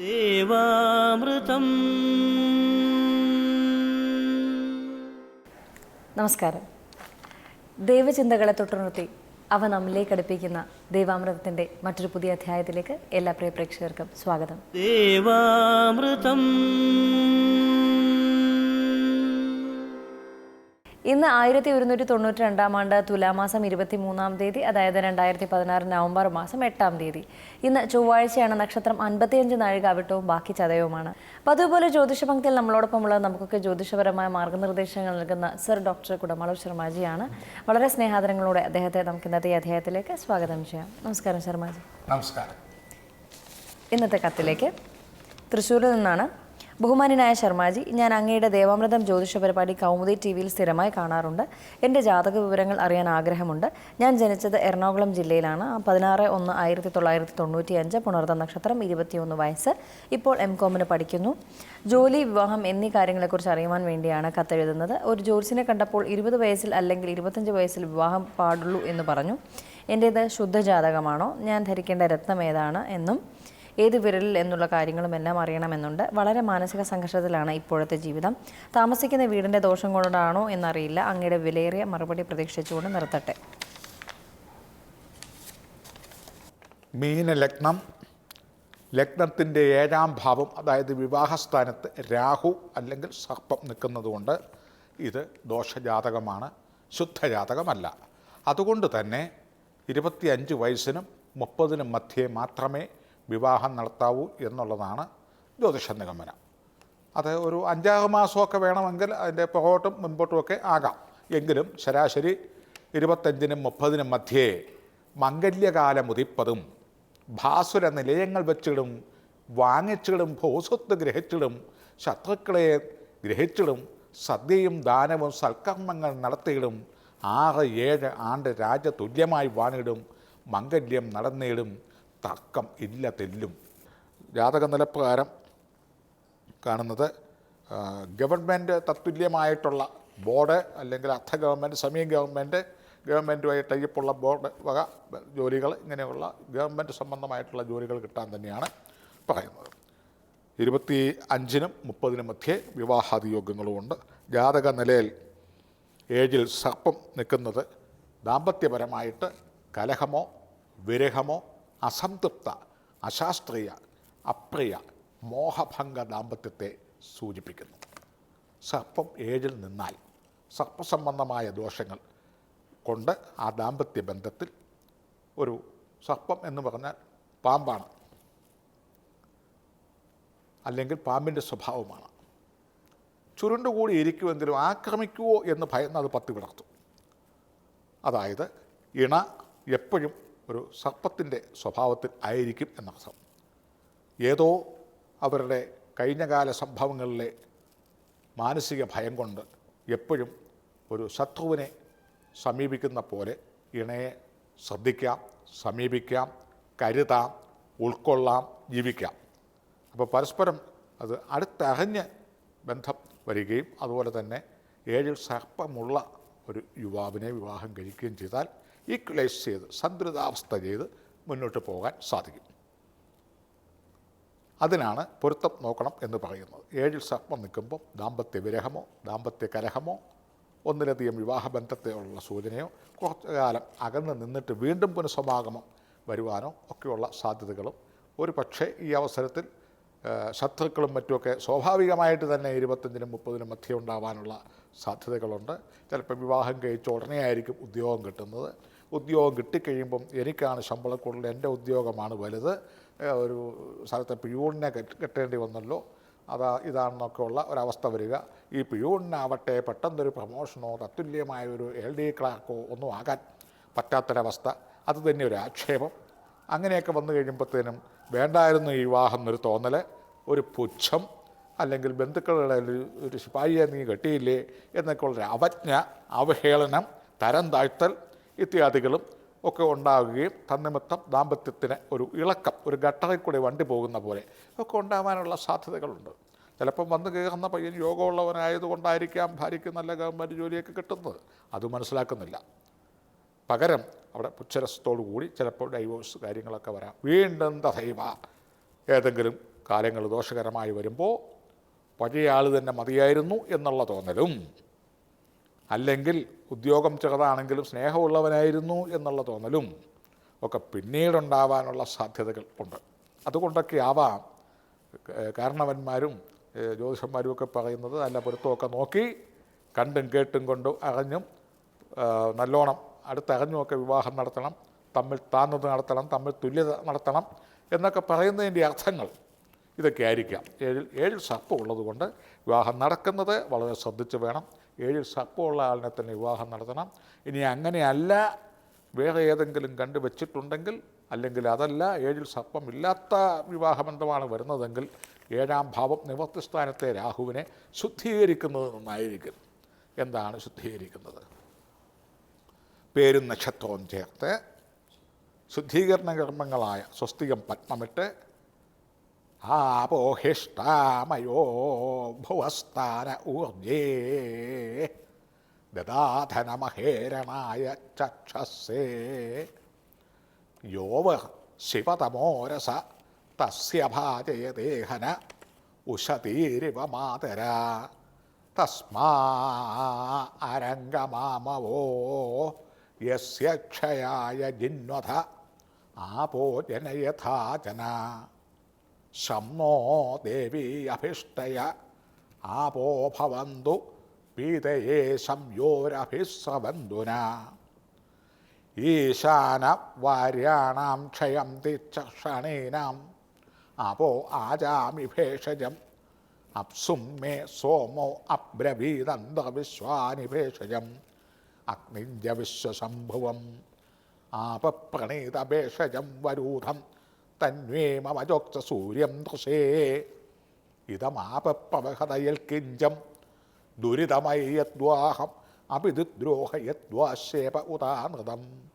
ദേവാമൃതം. നമസ്കാരം. ദൈവചിന്തകളെ തൊട്ടുണർത്തി അവ നമ്മിലേക്ക് അടുപ്പിക്കുന്ന ദൈവാമൃതത്തിന്റെ മറ്റൊരു പുതിയ അധ്യായത്തിലേക്ക് എല്ലാ പ്രിയ പ്രേക്ഷകർക്കും സ്വാഗതം. ദേവാമൃതം. ഇന്ന് ആയിരത്തി ഒരുന്നൂറ്റി തൊണ്ണൂറ്റി രണ്ടാം ആണ്ട് തുലാമാസം ഇരുപത്തി മൂന്നാം തീയതി അതായത് രണ്ടായിരത്തി പതിനാറ് നവംബർ മാസം എട്ടാം തീയതി. ഇന്ന് ചൊവ്വാഴ്ചയാണ് നക്ഷത്രം അൻപത്തിയഞ്ച് നാഴിക അവിട്ടവും ബാക്കി ചതയവുമാണ്. അപ്പോൾ അതുപോലെ ജ്യോതിഷ പങ്ക്തിയിൽ നമ്മളോടൊപ്പമുള്ള നമുക്കൊക്കെ ജ്യോതിഷപരമായ മാർഗനിർദ്ദേശങ്ങൾ നൽകുന്ന സർ ഡോക്ടർ കുടമാളൂർ ശർമാജിയാണ്. വളരെ സ്നേഹാദരങ്ങളോടെ അദ്ദേഹത്തെ നമുക്ക് ഇന്നത്തെ ഈ അധ്യായത്തിലേക്ക് സ്വാഗതം ചെയ്യാം. നമസ്കാരം ശർമാജി. നമസ്കാരം. ഇന്നത്തെ കത്തിലേക്ക് തൃശ്ശൂരിൽ നിന്നാണ് ബഹുമാന്യനായ ശർമാജി ഞാൻ അങ്ങയുടെ ദേവാമൃതം ജ്യോതിഷ പരിപാടി കൗമുദി ടി വിയിൽ സ്ഥിരമായി കാണാറുണ്ട്. എന്റെ ജാതക വിവരങ്ങൾ അറിയാൻ ആഗ്രഹമുണ്ട്. ഞാൻ ജനിച്ചത് എറണാകുളം ജില്ലയിലാണ്. പതിനാറ് ഒന്ന് ആയിരത്തി തൊള്ളായിരത്തി തൊണ്ണൂറ്റി അഞ്ച് പുണർത്ത നക്ഷത്രം ഇരുപത്തിയൊന്ന് വയസ്സ്. ഇപ്പോൾ എം കോമിന് പഠിക്കുന്നു. ജോലി വിവാഹം എന്നീ കാര്യങ്ങളെക്കുറിച്ച് അറിയുവാൻ വേണ്ടിയാണ് കത്തെഴുതുന്നത്. ഒരു ജോത്സിനെ കണ്ടപ്പോൾ ഇരുപത് വയസ്സിൽ അല്ലെങ്കിൽ ഇരുപത്തഞ്ച് വയസ്സിൽ വിവാഹം പാടുള്ളൂ എന്ന് പറഞ്ഞു. എന്റേത് ശുദ്ധജാതകമാണോ ഞാൻ ധരിക്കേണ്ട രത്നം ഏതാണ് എന്നും ഏത് വിരലിൽ എന്നുള്ള കാര്യങ്ങളും എല്ലാം അറിയണമെന്നുണ്ട്. വളരെ മാനസിക സംഘർഷത്തിലാണ് ഇപ്പോഴത്തെ ജീവിതം. താമസിക്കുന്ന വീടിന്റെ ദോഷം കൊണ്ടാണോ എന്നറിയില്ല. അങ്ങയുടെ വിലയേറിയ മറുപടി പ്രതീക്ഷിച്ചുകൊണ്ട് നിർത്തട്ടെ. മീനലഗ്നം. ലഗ്നത്തിന്റെ ഏഴാം ഭാവം അതായത് വിവാഹസ്ഥാനത്ത് രാഹു അല്ലെങ്കിൽ സർപ്പം നിൽക്കുന്നതുകൊണ്ട് ഇത് ദോഷജാതകമാണ് ശുദ്ധജാതകമല്ല. അതുകൊണ്ട് തന്നെ ഇരുപത്തിയഞ്ച് വയസ്സിനും മുപ്പതിനും മധ്യേ മാത്രമേ വിവാഹം നടത്താവൂ എന്നുള്ളതാണ് ജ്യോതിഷ നിഗമനം. അത് ഒരു അഞ്ചാറ് മാസമൊക്കെ വേണമെങ്കിൽ അതിന്റെ പുറകോട്ടും മുൻപോട്ടുമൊക്കെ ആകാം. എങ്കിലും ശരാശരി ഇരുപത്തഞ്ചിനും മുപ്പതിനും മധ്യേ മംഗല്യകാലം ഉദിപ്പതും ഭാസുര നിലയങ്ങൾ വെച്ചിടും വാങ്ങിച്ചിടും ഭൂസ്വത്ത് ഗ്രഹിച്ചിടും ശത്രുക്കളെ ഗ്രഹിച്ചിടും സദ്യയും ദാനവും സൽക്കർമ്മങ്ങൾ നടത്തിയിടും ആറ് ഏഴ് ആണ്ട് രാജതുല്യമായി വാണിടും മംഗല്യം നടന്നിടും തർക്കം ഇല്ല തെല്ലും. ജാതക നിലപ്രകാരം കാണുന്നത് ഗവൺമെന്റ് തത്തുല്യമായിട്ടുള്ള ബോർഡ് അല്ലെങ്കിൽ അർദ്ധ ഗവൺമെന്റ് സെമി ഗവൺമെന്റ് ഗവൺമെന്റുമായി ടൈപ്പുള്ള ബോർഡ് വക ജോലികൾ ഇങ്ങനെയുള്ള ഗവൺമെന്റ് സംബന്ധമായിട്ടുള്ള ജോലികൾ കിട്ടാൻ തന്നെയാണ് പറയുന്നത്. ഇരുപത്തി അഞ്ചിനും മുപ്പതിനും മധ്യേ വിവാഹാദി യോഗങ്ങളുമുണ്ട് ജാതക നിലയിൽ ഏജിൽ സർപ്പം നിൽക്കുന്നത് ദാമ്പത്യപരമായിട്ട് കലഹമോ വിരഹമോ അസംതൃപ്ത അശാസ്ത്രീയ അപ്രിയ മോഹഭംഗ ദാമ്പത്യത്തെ സൂചിപ്പിക്കുന്നു. സർപ്പം ഏഴിൽ നിന്നാൽ സർപ്പസംബന്ധമായ ദോഷങ്ങൾ കൊണ്ട് ആ ദാമ്പത്യ ബന്ധത്തിൽ ഒരു സർപ്പം എന്ന് പറഞ്ഞാൽ പാമ്പാണ്. അല്ലെങ്കിൽ പാമ്പിന്റെ സ്വഭാവമാണ്. ചുരുണ്ടുകൂടി ഇരിക്കുമെങ്കിലും ആക്രമിക്കുമോ എന്ന് ഭയന്ന് അത് പത്തി വിടർത്തും. അതായത് ഇണ എപ്പോഴും ഒരു സർപ്പത്തിന്റെ സ്വഭാവത്തിൽ ആയിരിക്കും എന്നർത്ഥം. ഏതോ അവരുടെ കഴിഞ്ഞകാല സംഭവങ്ങളിലെ മാനസിക ഭയം കൊണ്ട് എപ്പോഴും ഒരു ശത്രുവിനെ സമീപിക്കുന്ന പോലെ ഇണയെ ശ്രദ്ധിക്കാം സമീപിക്കാം കരുതാം ഉൾക്കൊള്ളാം ജീവിക്കാം. അപ്പോൾ പരസ്പരം അത് അടുത്തറിഞ്ഞ് ബന്ധം വരികയും അതുപോലെ തന്നെ ഏഴിൽ സർപ്പമുള്ള ഒരു യുവാവിനെ വിവാഹം കഴിക്കുകയും ചെയ്താൽ ഈക്വലൈസ് ചെയ്ത് സന്തുലിതാവസ്ഥ ചെയ്ത് മുന്നോട്ട് പോകാൻ സാധിക്കും. അതിനാണ് പൊരുത്തം നോക്കണം എന്ന് പറയുന്നത്. ഏഴിൽ സർപ്പം നിൽക്കുമ്പോൾ ദാമ്പത്യ വിരഹമോ ദാമ്പത്യ കലഹമോ ഒന്നിലധികം വിവാഹബന്ധത്തെയുള്ള സൂചനയോ കുറച്ചു കാലം അകന്ന് നിന്നിട്ട് വീണ്ടും പുനഃസമാഗമം വരുവാനോ ഒക്കെയുള്ള സാധ്യതകളും ഒരു പക്ഷേ ഈ അവസരത്തിൽ ശത്രുക്കളും മറ്റുമൊക്കെ സ്വാഭാവികമായിട്ട് തന്നെ ഇരുപത്തഞ്ചിനും മുപ്പതിനും മധ്യ ഉണ്ടാവാനുള്ള സാധ്യതകളുണ്ട്. ചിലപ്പോൾ വിവാഹം കഴിച്ച ഉടനെ ആയിരിക്കും ഉദ്യോഗം കിട്ടുന്നത്. ഉദ്യോഗം കിട്ടിക്കഴിയുമ്പം എനിക്കാണ് ശമ്പളം കൂടുതൽ എന്റെ ഉദ്യോഗമാണ് വലുത്. ഒരു സ്ഥലത്തെ പിഴൂണിനെ കെട്ട് കെട്ടേണ്ടി വന്നല്ലോ. അതാ ഇതാണെന്നൊക്കെയുള്ള ഒരവസ്ഥ വരിക. ഈ പിഴൂണിനാവട്ടെ പെട്ടെന്നൊരു പ്രമോഷനോ തത്തുല്യമായ ഒരു എൽ ഡി ക്ലാർക്കോ ഒന്നും ആകാൻ പറ്റാത്തൊരവസ്ഥ. അത് തന്നെ ഒരു ആക്ഷേപം. അങ്ങനെയൊക്കെ വന്നു കഴിയുമ്പോഴത്തേനും വേണ്ടായിരുന്നു ഈ വിവാഹം എന്നൊരു തോന്നൽ ഒരു പുച്ഛം അല്ലെങ്കിൽ ബന്ധുക്കളുടെ ഒരു- ശിപായിയെ നീ കെട്ടിയില്ലേ എന്നൊക്കെ ഉള്ളൊരു അവജ്ഞ അവഹേളനം തരം താഴ്ത്തൽ ഇത്യാദികളും ഒക്കെ ഉണ്ടാവുകയും തന്നിമിത്തം ദാമ്പത്യത്തിന് ഒരു ഇളക്കം ഒരു ഗട്ടറിൽ കൂടി വണ്ടി പോകുന്ന പോലെ ഒക്കെ ഉണ്ടാവാനുള്ള സാധ്യതകളുണ്ട്. ചിലപ്പം വന്ന് കയറുന്ന പയ്യൻ യോഗമുള്ളവനായതുകൊണ്ടായിരിക്കാം ഭാര്യയ്ക്ക് നല്ല ഗവൺമെന്റ് ജോലിയൊക്കെ കിട്ടുന്നത്. അത് മനസ്സിലാക്കുന്നില്ല. പകരം അവിടെ പുച്ഛരസത്തോടു കൂടി ചിലപ്പോൾ ഡൈവോഴ്സ് കാര്യങ്ങളൊക്കെ വരാം. വീണ്ടും തഥൈവ. ഏതെങ്കിലും കാര്യങ്ങൾ ദോഷകരമായി വരുമ്പോൾ പഴയ ആൾ തന്നെ മതിയായിരുന്നു എന്നുള്ള തോന്നലും. അല്ലെങ്കിൽ ഉദ്യോഗം ചെറുതാണെങ്കിലും സ്നേഹമുള്ളവനായിരുന്നു എന്നുള്ള തോന്നലും ഒക്കെ പിന്നീടുണ്ടാവാനുള്ള സാധ്യതകൾ ഉണ്ട്. അതുകൊണ്ടൊക്കെ ആവാം. കാരണവന്മാരും ജ്യോതിഷന്മാരും ഒക്കെ പറയുന്നത് നല്ല പൊരുത്തമൊക്കെ നോക്കി കണ്ടും കേട്ടും കൊണ്ടും അറിഞ്ഞും നല്ലോണം അടുത്തറിഞ്ഞുമൊക്കെ വിവാഹം നടത്തണം തമ്മിൽ താന്നത് നടത്തണം തമ്മിൽ തുല്യത നടത്തണം എന്നൊക്കെ പറയുന്നതിന്റെ അർത്ഥങ്ങൾ ഇതൊക്കെ ആയിരിക്കാം. ഏഴിൽ ഏഴിൽ സർപ്പം ഉള്ളതുകൊണ്ട് വിവാഹം നടക്കുന്നത് വളരെ ശ്രദ്ധിച്ച് വേണം. ഏഴിൽ സർപ്പമുള്ള ആളിനെ തന്നെ വിവാഹം നടത്തണം. ഇനി അങ്ങനെയല്ല വേറെ ഏതെങ്കിലും കണ്ടുവച്ചിട്ടുണ്ടെങ്കിൽ അല്ലെങ്കിൽ അതല്ല ഏഴിൽ സർപ്പം ഇല്ലാത്ത വിവാഹബന്ധമാണ് വരുന്നതെങ്കിൽ ഏഴാം ഭാവം നിവർത്തിസ്ഥാനത്തെ രാഹുവിനെ ശുദ്ധീകരിക്കുന്നത് നന്നായിരിക്കും. എന്താണ് ശുദ്ധീകരിക്കുന്നത്? പേരും നക്ഷത്രവും ചേർത്ത് ശുദ്ധീകരണ കർമ്മങ്ങളായ സ്വസ്തികം പത്മമിട്ട് ആപോഹിഷ്ടാമയോ ഭുവസ്ഥാന ഊർജേ ദദാധനമഹേരണായ ചക്ഷസേ യോവ ശിവതമോരസ തസ്യ ഭാജയദേഹന ഉഷതീരിവ മാതര. തസ്മാ അരംഗമാമവോ യസ്യ ക്ഷയായ ജിന്വഥ ആപോ ജനയഥാ ജന ശംനോ ദേവി അഭിഷ്ടയ. ആപോ ഭവന്തു പീതയേ സംയോരഭിസ്രവന്തുന ഈശാന വാര്യാണാം ക്ഷയം തിച്ചക്ഷണീനാം ആപോ ആജാമി ഭേഷജം. അപ്സും മേ സോമോ അബ്രവീദന്തവിശ്വാനി ഭേഷജം. അഗ്നിഞ്ച വിശ്വസംഭുവം. ആപപ്രണീതഭേഷജം വരൂധം. തന്വേ മമജോക്ത സൂര്യം ദൃശേ ഇതമാപപ്രവഹതയൽ കിഞ്ചം ദുരിതമയദ്വാഹം അപിദ്രോഹയദ്വാശേപ ഉദാനൃതം.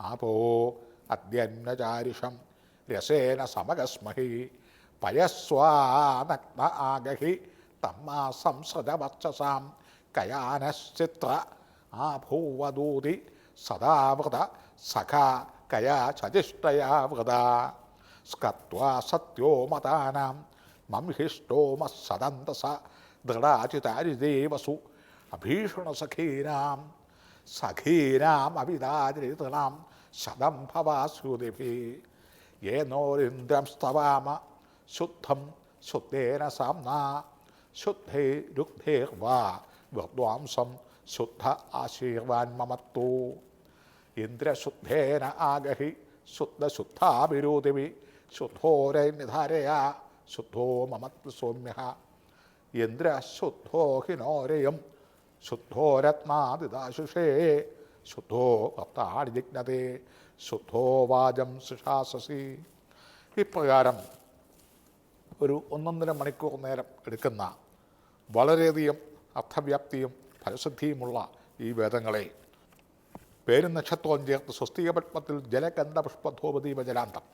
ആപോ അദ്യന്നചാരിഷം. രസേന സമകസ്മഹി. പയസ്വാനഗ്ന ആഗഹി. തമ്മാ സംസൃജവർച്ചസാം കയാനശ്ചിത്ര. ആഭൂവദൂതി. സദാവൃത. സഖ കയാ ചതിഷ്ടയാവൃത സ്കത്വാ സത്യോ മതാനാം. മംഹിഷ്ടോമസദന്തസ ദൃഢാചിതാരിദേവസു അഭീഷണ സഖീനാം. സഖീനാം അവിതാചരിതൃണാം ശതം ഭവാസുതിഭി ഏനോരിന്ദ്രം സ്തവാമ. ശുദ്ധം ശുദ്ധേന സാംനാ. ശുദ്ധേ രുഗ്ധേർവാ വിദ്വാംസം ശുദ്ധ ആശീർവാൻ മമത്തു. ഇന്ദ്രശുദ്ധേന ആഗഹി. ശുദ്ധശുദ്ധാഭിരോധിവി ശുദ്ധോരനിധാരയാ ശുദ്ധോ മമത്വ സൗമ്യ ഇന്ദ്രശുദ്ധോ ഹിനോരയം ശുദ്ധോ രത്നാദിദാശുഷേ ശുദ്ധോ ഭക്താടി ജിജ്ഞതേ ശുദ്ധോ വാചം സുഷാസസി ഇപ്രകാരം ഒരു ഒന്നൊന്നര മണിക്കൂർ നേരം എടുക്കുന്ന വളരെയധികം അർത്ഥവ്യാപ്തിയും ഫലസിദ്ധിയുമുള്ള ഈ വേദങ്ങളെ പേരും നക്ഷത്രവും ചേർത്ത് സ്വസ്തിക പത്മത്തിൽ ജലാന്തം.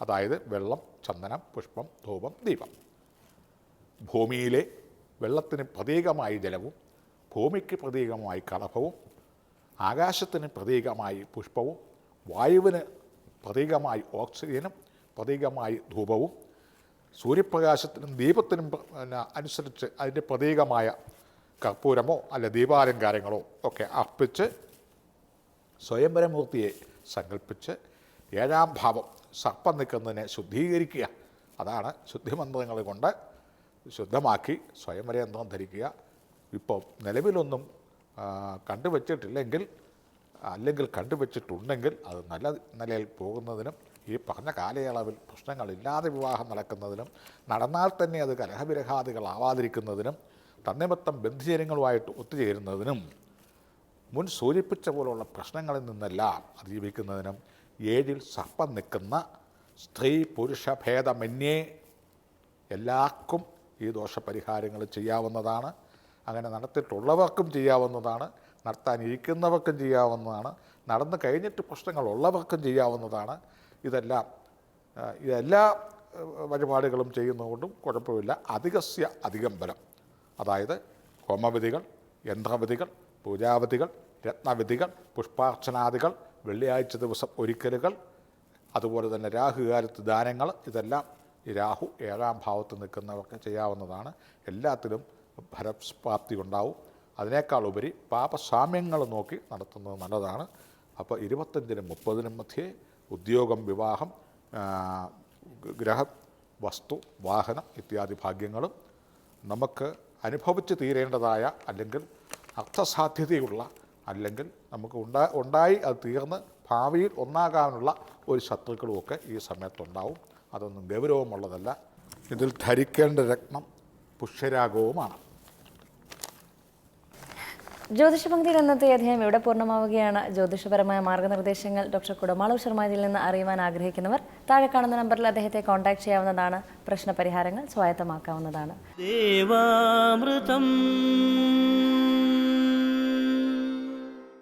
അതായത് വെള്ളം ചന്ദനം പുഷ്പം ധൂപം ദീപം. ഭൂമിയിലെ വെള്ളത്തിന് പ്രതീകമായി ജലവും ഭൂമിക്ക് പ്രതീകമായി കളഭവും ആകാശത്തിന് പ്രതീകമായി പുഷ്പവും വായുവിന് പ്രതീകമായി ഓക്സിജനും പ്രതീകമായി ധൂപവും സൂര്യപ്രകാശത്തിനും ദീപത്തിനും അനുസരിച്ച് അതിന്റെ പ്രതീകമായ കർപ്പൂരമോ അല്ല ദീപാലങ്കാരങ്ങളോ ഒക്കെ അർപ്പിച്ച് സ്വയംവരമൂർത്തിയെ സങ്കല്പിച്ച് ഏഴാം ഭാവം സർപ്പം നിൽക്കുന്നതിനെ ശുദ്ധീകരിക്കുക. അതാണ് ശുദ്ധിമന്ത്രങ്ങൾ കൊണ്ട് ശുദ്ധമാക്കി സ്വയംവരയന്ത്രം ധരിക്കുക. ഇപ്പോൾ നിലവിലൊന്നും കണ്ടുവച്ചിട്ടില്ലെങ്കിൽ അല്ലെങ്കിൽ കണ്ടുവച്ചിട്ടുണ്ടെങ്കിൽ അത് നല്ല നിലയിൽ പോകുന്നതിനും ഈ പറഞ്ഞ കാലയളവിൽ പ്രശ്നങ്ങളില്ലാതെ വിവാഹം നടക്കുന്നതിനും നടന്നാൽ തന്നെ അത് കലഹവിരഹാദികളാവാതിരിക്കുന്നതിനും തന്നിമത്തം ബന്ധുജനങ്ങളുമായിട്ട് ഒത്തുചേരുന്നതിനും മുൻ സൂചിപ്പിച്ച പോലുള്ള പ്രശ്നങ്ങളിൽ നിന്നെല്ലാം അതിജീവിക്കുന്നതിനും ഏഴിൽ സർപ്പം നിൽക്കുന്ന സ്ത്രീ പുരുഷ ഭേദമന്യേ എല്ലാവർക്കും ഈ ദോഷപരിഹാരങ്ങൾ ചെയ്യാവുന്നതാണ്. അങ്ങനെ നടത്തിയിട്ടുള്ളവർക്കും ചെയ്യാവുന്നതാണ്. നടത്താനിരിക്കുന്നവർക്കും ചെയ്യാവുന്നതാണ്. നടന്നു കഴിഞ്ഞിട്ട് പ്രശ്നങ്ങളുള്ളവർക്കും ചെയ്യാവുന്നതാണ്. ഇതെല്ലാം ഇതെല്ലാ വഴിപാടുകളും ചെയ്യുന്നതുകൊണ്ടും കുഴപ്പമില്ല. അധികസ്യ അധികം ബലം അതായത് ഹോമവിധികൾ യന്ത്രവിധികൾ പൂജാവിധികൾ രത്നവിധികൾ പുഷ്പാർച്ചനാദികൾ വെള്ളിയാഴ്ച ദിവസം ഒരിക്കലുകൾ അതുപോലെ തന്നെ രാഹുകാലത്ത് ദാനങ്ങൾ ഇതെല്ലാം ഈ രാഹു ഏഴാം ഭാവത്ത് നിൽക്കുന്നവർക്ക് ചെയ്യാവുന്നതാണ്. എല്ലാത്തിലും ഫലപ്രാപ്തി ഉണ്ടാവും. അതിനേക്കാൾ ഉപരി പാപസാമ്യങ്ങൾ നോക്കി നടത്തുന്നത് നല്ലതാണ്. അപ്പോൾ ഇരുപത്തഞ്ചിനും മുപ്പതിനും മധ്യേ ഉദ്യോഗം വിവാഹം ഗ്രഹ വസ്തു വാഹനം ഇത്യാദി ഭാഗ്യങ്ങളും നമുക്ക് അനുഭവിച്ച് തീരേണ്ടതായ അല്ലെങ്കിൽ അർത്ഥസാധ്യതയുള്ള അല്ലെങ്കിൽ നമുക്ക് ഉണ്ടാ ഉണ്ടായി അത് തീർന്ന് ഭാവിയിൽ ഒന്നാകാനുള്ള ഒരു ശത്രുക്കളുമൊക്കെ ഈ സമയത്തുണ്ടാവും. അതൊന്നും ഗൗരവമുള്ളതല്ല. ഇതിൽ ധരിക്കേണ്ട രത്നം പുഷ്യരാഗവുമാണ് ജ്യോതിഷപങ്ക്തിയിൽ ഇന്നത്തെ അധ്യായം ഇവിടെ പൂർണമാവുകയാണ്. ജ്യോതിഷപരമായ മാർഗനിർദ്ദേശങ്ങൾ ഡോക്ടർ കുടമാളൂർ ശർമാജിയിൽ നിന്ന് അറിയുവാൻ ആഗ്രഹിക്കുന്നവർ താഴെ കാണുന്ന നമ്പറിൽ അദ്ദേഹത്തെ കോൺടാക്ട് ചെയ്യാവുന്നതാണ്. പ്രശ്നപരിഹാരങ്ങൾ സ്വായത്തമാക്കാവുന്നതാണ്. ദേവാമൃതം.